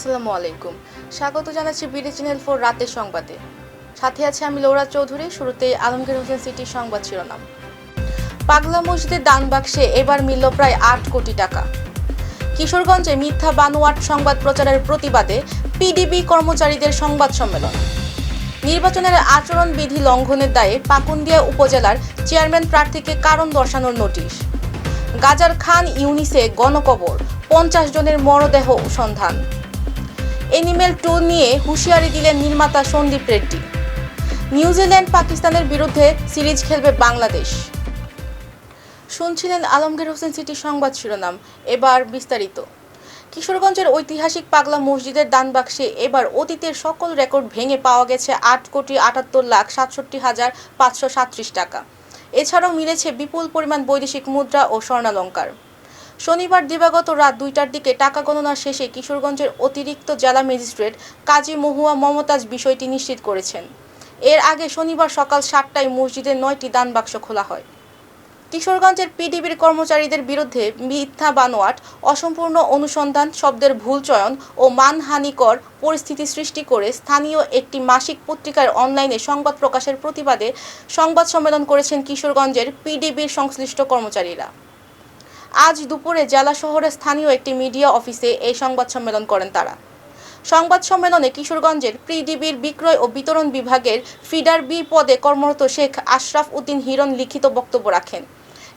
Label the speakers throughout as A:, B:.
A: আসসালামু আলাইকুম। স্বাগত জানাচ্ছি বিডি চ্যানেল ফোর রাতের সংবাদে। সাথে আছে আমি লৌরা চৌধুরী শুরুতে আলমগীর হোসেন সিটির সংবাদ শিরোনাম। পাগলা মসজিদের দান বাক্সে এবার মিলল প্রায় আট কোটি টাকা। কিশোরগঞ্জে মিথ্যা বানোয়াট সংবাদ প্রচারের প্রতিবাদে পিডিবি কর্মচারীদের সংবাদ সম্মেলন। নির্বাচনের আচরণবিধি লঙ্ঘনের দায়ে পাকুন্দিয়া উপজেলার চেয়ারম্যান প্রার্থীকে কারণ দর্শানোর নোটিশ। গাজার খান ইউনিসে গণকবর, পঞ্চাশ জনের মরদেহ সন্ধান। এনিমেল টু নিয়ে হুঁশিয়ারি দিলেন নির্মাতা সন্দীপ রেড্ডি। নিউজিল্যান্ড পাকিস্তানের বিরুদ্ধে সিরিজ খেলবে বাংলাদেশ। শুনছিলেন আলমগীর হোসেন সিটি সংবাদ শিরোনাম, এবার বিস্তারিত। কিশোরগঞ্জের ঐতিহাসিক পাগলা মসজিদের দানবাক্সে এবার অতীতের সকল রেকর্ড ভেঙে পাওয়া গেছে আট কোটি আটাত্তর লাখ সাতষট্টি হাজার পাঁচশো সাতত্রিশ টাকা। এছাড়াও মিলেছে বিপুল পরিমাণ বৈদেশিক মুদ্রা ও স্বর্ণালঙ্কার। শনিবার দিবাগত রাত দুইটার দিকে টাকা গণনা শেষে কিশোরগঞ্জের অতিরিক্ত জেলা ম্যাজিস্ট্রেট কাজী মহুয়া মমতাজ বিষয়টি নিশ্চিত করেছেন। এর আগে শনিবার সকাল সাতটায় মসজিদের নয়টি দান বাক্স খোলা হয়। কিশোরগঞ্জের পিডিবির কর্মচারীদের বিরুদ্ধে মিথ্যা বানোয়াট, অসম্পূর্ণ অনুসন্ধান, শব্দের ভুল চয়ন ও মানহানিকর পরিস্থিতি সৃষ্টি করে স্থানীয় একটি মাসিক পত্রিকার অনলাইনে সংবাদ প্রকাশের প্রতিবাদে সংবাদ সম্মেলন করেছেন কিশোরগঞ্জের পিডিবির সংশ্লিষ্ট কর্মচারীরা। আজ দুপুরে জেলা শহরের স্থানীয় একটি মিডিয়া অফিসে এই সংবাদ সম্মেলন করেন তারা। সংবাদ সম্মেলনে কিশোরগঞ্জের পিডিবির বিক্রয় ও বিতরণ বিভাগের ফিডার বি পদে কর্মরত শেখ আশরাফ উদ্দিন হিরণ লিখিত বক্তব্য রাখেন।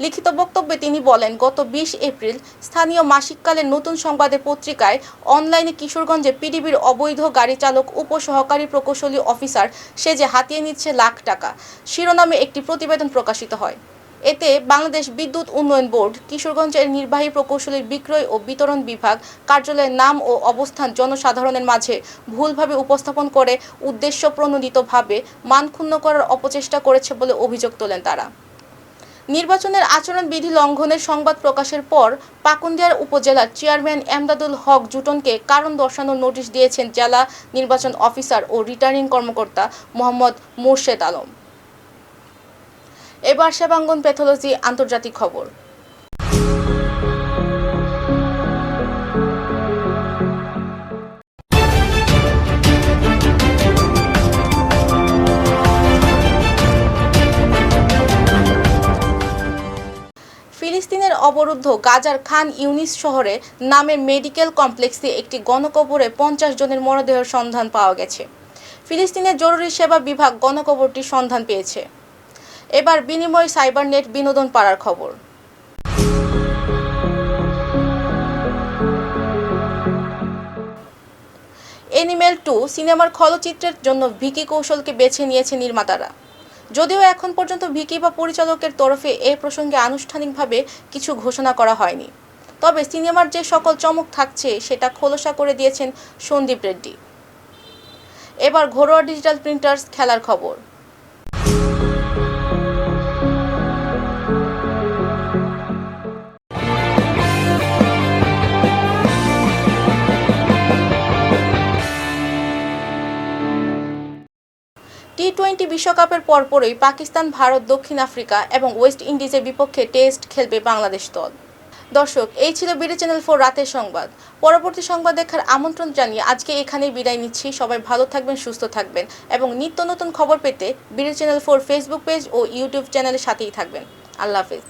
A: লিখিত বক্তব্যে তিনি বলেন, গত বিশ এপ্রিল স্থানীয় মাসিককালের নতুন সংবাদের পত্রিকায় অনলাইনে কিশোরগঞ্জে পিডিবির অবৈধ গাড়ি চালক, উপসহকারী প্রকৌশলী অফিসার সে যে হাতিয়ে নিচ্ছে লাখ টাকা। শিরোনামে একটি প্রতিবেদন প্রকাশিত হয়। এতে বাংলাদেশ বিদ্যুৎ উন্নয়ন বোর্ড, কিশোরগঞ্জের নির্বাহী প্রকৌশলীর বিক্রয় ও বিতরণ বিভাগ, কার্যালয়ের নাম ও অবস্থান জনসাধারণের মাঝে ভুলভাবে উপস্থাপন করে উদ্দেশ্য প্রণোদিতভাবে মানক্ষুণ্ণ করার অপচেষ্টা করেছে বলে অভিযোগ তোলেন তারা। নির্বাচনের আচরণবিধি লঙ্ঘনের সংবাদ প্রকাশের পর পাকুন্দিয়ার উপজেলার চেয়ারম্যান এমদাদুল হক জুটনকে কারণ দর্শানোর নোটিশ দিয়েছেন জেলা নির্বাচন অফিসার ও রিটার্নিং কর্মকর্তা মোহাম্মদ মোর্শেদ আলম। এবার সেবাঙ্গন প্যাথোলজি আন্তর্জাতিক খবর। ফিলিস্তিনের অবরুদ্ধ গাজার খান ইউনিস শহরে নামের মেডিকেল কমপ্লেক্সে একটি গণকবরে পঞ্চাশ জনের মরদেহের সন্ধান পাওয়া গেছে। ফিলিস্তিনের জরুরি সেবা বিভাগ গণকবরটির সন্ধান পেয়েছে। এবার বিনিময় সাইবার নেট বিনোদন পাড়ার খবর। এনিমেল টু সিনেমার খলচিত্রের জন্য ভিকি কৌশলকে বেছে নিয়েছে নির্মাতারা। যদিও এখন পর্যন্ত ভিকি বা পরিচালকের তরফে এ প্রসঙ্গে আনুষ্ঠানিকভাবে কিছু ঘোষণা করা হয়নি। তবে সিনেমার যে সকল চমক থাকছে, সেটা খোলসা করে দিয়েছেন সন্দীপ রেড্ডি। এবার ঘরোয়া ডিজিটাল প্রিন্টার্স খেলার খবর। টি টোয়েন্টি বিশ্বকাপের পরপরই পাকিস্তান, ভারত, দক্ষিণ আফ্রিকা এবং ওয়েস্ট ইন্ডিজের বিপক্ষে টেস্ট খেলবে বাংলাদেশ দল। দর্শক, এই ছিল বিডি চ্যানেল ফোর রাতের সংবাদ। পরবর্তী সংবাদ দেখার আমন্ত্রণ জানিয়ে আজকে এখানেই বিদায় নিচ্ছি। সবাই ভালো থাকবেন, সুস্থ থাকবেন এবং নিত্য নতুন খবর পেতে BD channel four Facebook page ও ইউটিউব চ্যানেলের সাথেই থাকবেন। আল্লাহ হাফেজ।